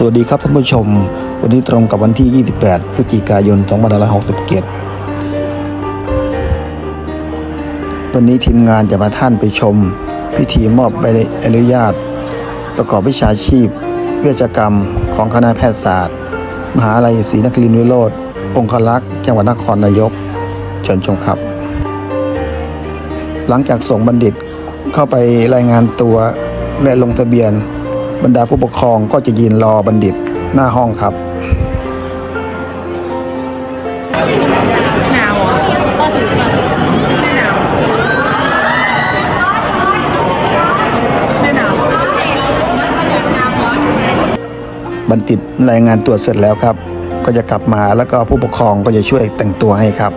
สวัสดีครับท่านผู้ชม วันนี้ตรงกับวันที่ 28 พฤศจิกายน 2567 วันนี้ทีมงานจะมาท่านไปชม พิธีมอบใบอนุญาต ประกอบวิชาชีพ เวชกรรมของคณะแพทยศาสตร์ มหาลัยศรีนครินทรวิโรธองคลักษ์จังหวัดนครนายกเชิญชมครับ หลังจากส่งบัณฑิตเข้าไปรายงานตัวและลงทะเบียน บรรดาผู้ปกครองก็จะยืนรอบัณฑิตหน้าห้องครับ หนาวเหรอก็ถือแบบไม่หนาวไม่หนาวบัณฑิตรายงานตัวจเสร็จแล้วครับ ก็จะกลับมาแล้วก็ผู้ปกครองก็จะช่วยแต่งตัวให้ครับ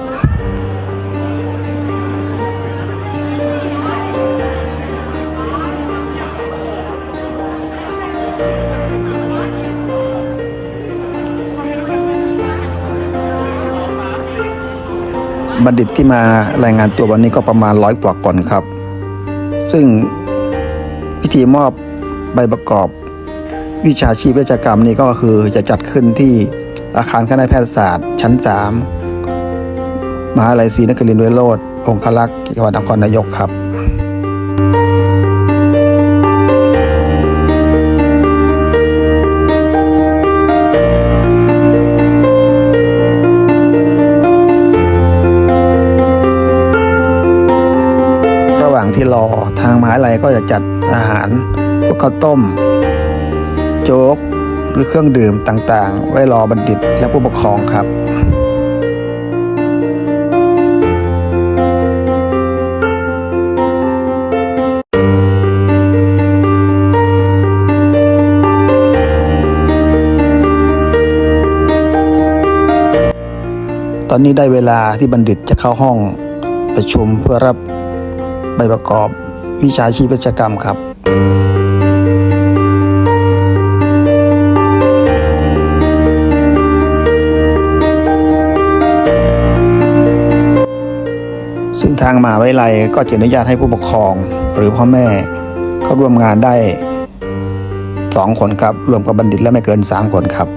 บัณฑิตที่มารายงานตัววันนี้ก็ประมาณร้อยกว่าคนครับ ซึ่งพิธีมอบใบประกอบวิชาชีพเวชกรรมนี่ก็คือจะจัดขึ้นที่อาคารคณะแพทยศาสตร์ ชั้น 3 มหาลัยศรีนครินทร์วิโรธองคลักษ์จังหวัดนครนายกครับ อาหาร พวกข้าวต้ม โจ๊ก หรือเครื่องดื่มต่างๆ ไว้รอบัณฑิตและผู้ปกครองครับตอนนี้ได้เวลาที่บัณฑิตจะเข้าห้องประชุมเพื่อรับใบประกอบ วิชาชีพเวชกรรมครับ ซึ่งทางมหาวิทยาลัยก็จะอนุญาตให้ผู้ปกครอง หรือพ่อแม่เข้าร่วมงานได้สองคนครับ รวมกับบัณฑิตและไม่เกินสามคนครับ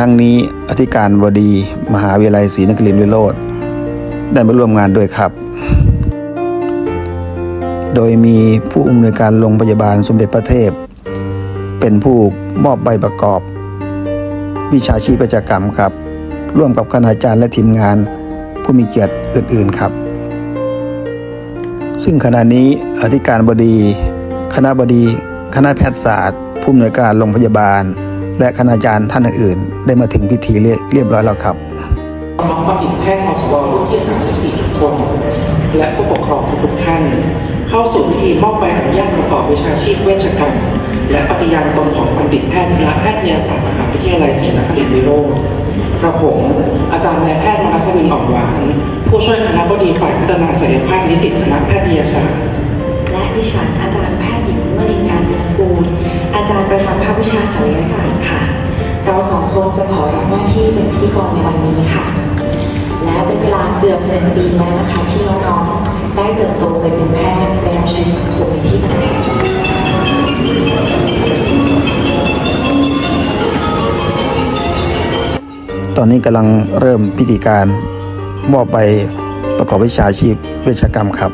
ครั้งนี้ อธิการบดี มหาวิทยาลัยศรีนครินทร์วิโรธได้มาร่วมงานด้วยครับ โดยมีผู้อำนวยการโรงพยาบาลสมเด็จพระเทพ เป็นผู้มอบใบประกอบ วิชาชีพเวชกรรมครับ ร่วมกับคณาจารย์และทีมงานผู้มีเกียรติอื่น ๆครับ ซึ่งขณะนี้อธิการบดี คณะบดี คณะแพทยศาสตร์ ผู้อำนวยการโรงพยาบาล และคณาจารย์ท่านอื่นๆ ได้มาถึงพิธีเรียบร้อยแล้วครับน้องบัณฑิตแพทย์มสวรุ่นที่ 34 ทุกคน และผู้ปกครองทุกๆท่าน เข้าสู่พิธีมอบใบอนุญาตประกอบวิชาชีพเวชกรรม และปฏิญาณตนของบัณฑิตแพทย์คณะแพทยศาสตร์มหาวิทยาลัยศรีนครินทรวิโรธกระผมอาจารย์นายแพทย์มนัสวินอ่อนหวาน ผู้ช่วยคณะบดีฝ่ายพัฒนาศักยภาพนิสิตคณะแพทยศาสตร์และดิฉันอาจารย์แพทย์หญิงวลินการจันทกูล จารย์ประจำภาควิชาศัลยศาสตร์ค่ะ เราสองคนจะขอรับหน้าที่เป็นพิธีกรในวันนี้ค่ะ และเป็นเวลาเกือบหนึ่งปีแล้วนะคะที่น้องๆได้เติบโตไปเป็นแพทย์ไปรับใช้สังคมในที่ต่างๆตอนนี้กำลังเริ่มพิธีการมอบใบประกอบวิชาชีพเวชกรรมครับ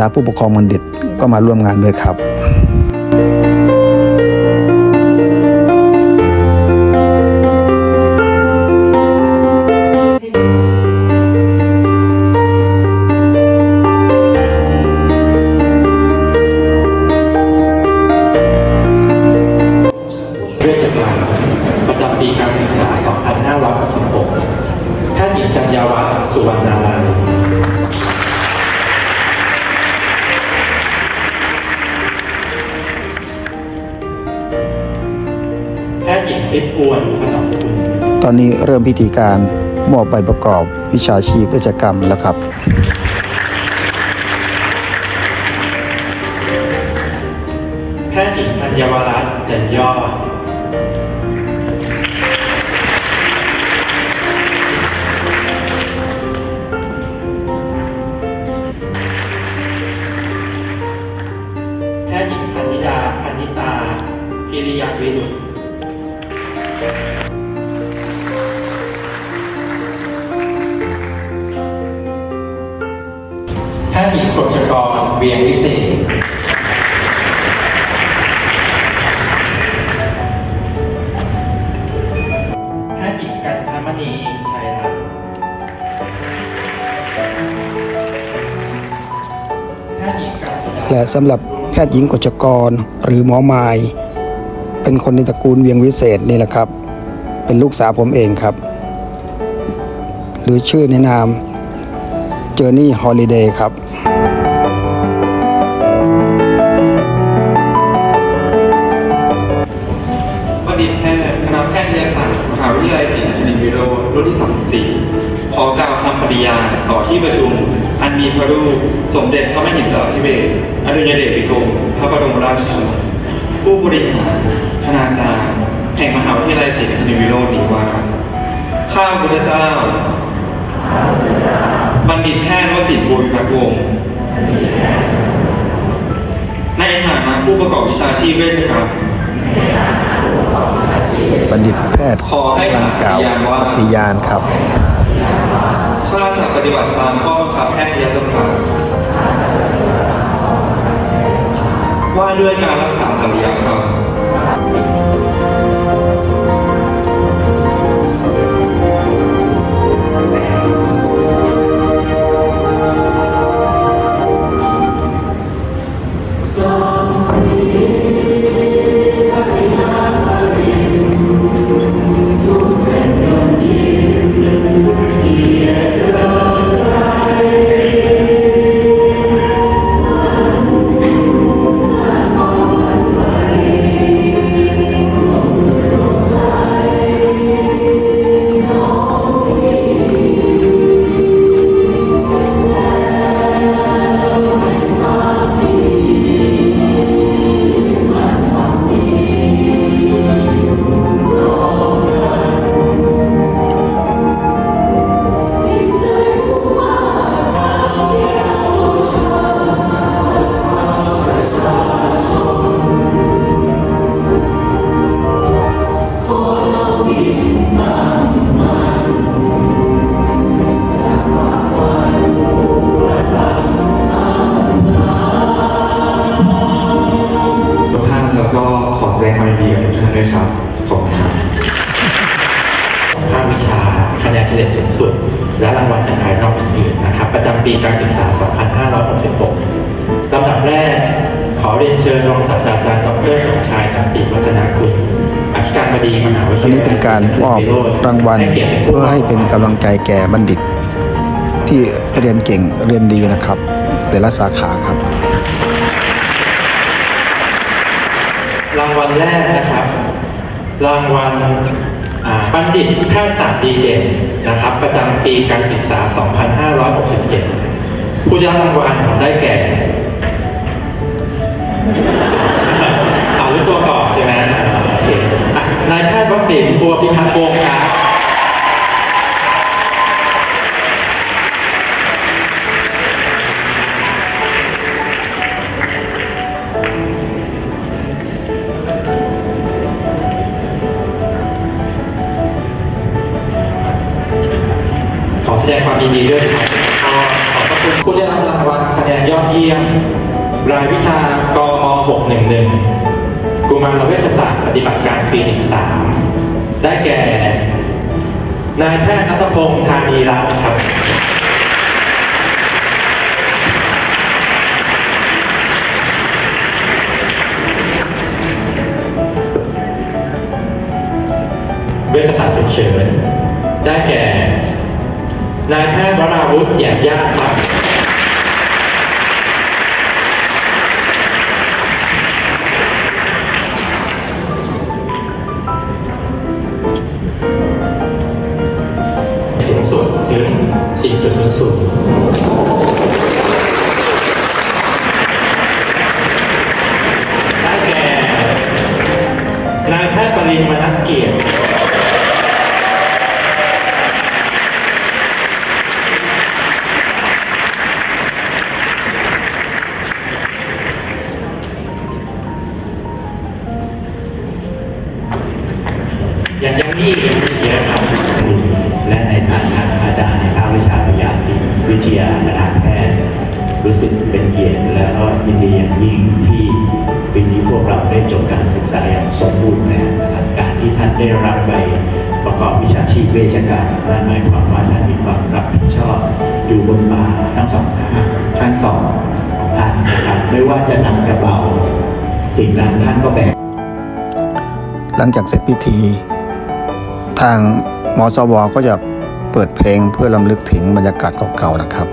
ดาผู้ปกครองบัณฑิตก็มาร่วมงานด้วยครับเวชการประจำปีการศึกษา 2566แพทย์หญิงจัญญาวัฒน์สุวรรณาลัย พทย์หญิงทิพย์อวนขนอมคุณตอนนี้เริ่มพิธีการมอบใบประกอบวิชาชีพเวชกรรมแล้วครับ แพทย์หญิงธัญวรัตน์เด่นยอด แพทย์หญิงกันสุดาและสำหรับแพทย์หญิงกฎจกรหรือหมอไม้เป็นคนในตระกูลเวียงวิเศษนี่แหละครับ เป็นลูกสาวผมเองครับ หรือชื่อในนามเจอร์นี่ฮอลิเดย์ครับบัณฑิตแพทย์คณะแพทยศาสตร์มหาวิทยาลัยศรีนครินทร์วิโรจน์รุ่นที่ 34 ขอกล่าวคำปฏิญาณต่อที่ประชุม อันมีพระรูปสมเด็จพระมหิดลธิเบศรอดุลยเดชวิกรมพระบรมราชชนกผู้บริหารคณาจารย์แห่งมหาวิทยาลัยศรีนครินทร์วิโรจน์นี้ว่า ข้าพระพุทธเจ้า บัณฑิตแพทย์วสินทร์บุญพัฒวงศ์ในฐานะผู้ประกอบวิชาชีพเวชกรรมบัณฑิตแพทย์ขอให้กำลังกล่าวสาธยายว่าปฏิญาณครับข้าจะป ฏิบัติตามข้อบังคับแพทยสภาว่าด้วยการรักษาจริยธรรม 2566 ลำดับแรก ขอเรียนเชิญรองศาสตราจารย์ดรสมชายสันติวัฒนาคุณอธิการบดีมหาวิทอันยาลัยนี้เป็นการมอบรางวัลให้กียติป็นผู้เพื่อให้เป็นกำลังใจแก่บัณฑิต ที่เรียนเก่งเรียนดีนะครับ แต่ละสาขาครับ รางวัลแรกนะครับ รางวัลอ่าบัณฑิตแพทยศาสตร์ดีเด่นนะครับ ประจำปีการศึกษา 2567 ผู้ได้รับรางวัลได้แก่เอารู้ตัวก่อนใช่ไหมโอเคนายแพทย์วสินทร์บัวพิพัฒน์วงศ์ครับขอแสดงความยินดีด้วยครับ ผู้ได้รับรางวัลคะแนนยอดเยี่ยม รายวิชากม611 กุมารเวชศาสตร์ปฏิบัติการคลินิก3ได้แก่ นายแพทย์นัทพงษ์ธานีรัตน์ครับเวชศาสตร์ฉุกเฉินได้แก่ นายแพทย์วราวุฒิแย้มญาติครับ การอย่างสมบูรณ์แบบนะครับการที่ท่านได้รับใบประกอบวิชาชีพเวชกรรมนั่นหมายความว่าท่านมีความรับผิดชอบอยู่บนบ่าทั้งสองข้างทั้งสองของท่านนะครับไม่ว่าจะหนักจะเบาสิ่งนั้นท่านก็แบกหลังจากเสร็จพิธี ทางมสวก็จะเปิดเพลงเพื่อลำลึกถึงบรรยากาศเก่าๆนะครับ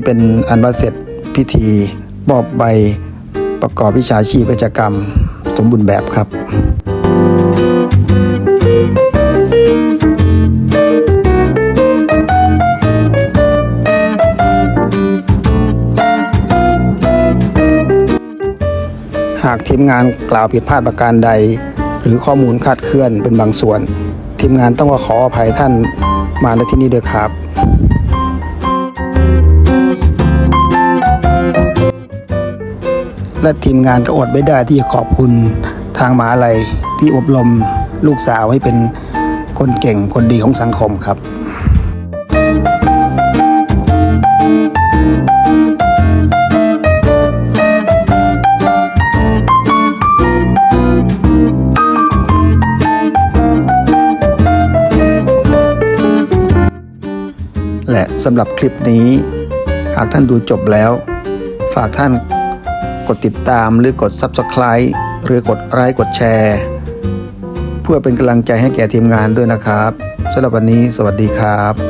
นี้เป็นอันว่าเสร็จพิธีมอบใบประกอบวิชาชีพเวชกรรม สมบูรณ์แบบครับหากทีมงานกล่าวผิดพลาดประการใด หรือข้อมูลคาดเคลื่อนเป็นบางส่วน ทีมงานต้องขออภัยท่านมาณที่นี้ด้วยครับ และทีมงานก็อดไม่ได้ที่จะขอบคุณทางมหาลัยที่อบรมลูกสาวให้เป็นคนเก่งคนดีของสังคมครับและสำหรับคลิปนี้ หากท่านดูจบแล้ว ฝากท่าน กดติดตามหรือกด Subscribe หรือกดไลค์กดแชร์ เพื่อเป็นกำลังใจให้แก่ทีมงานด้วยนะครับสำหรับวันนี้สวัสดีครับ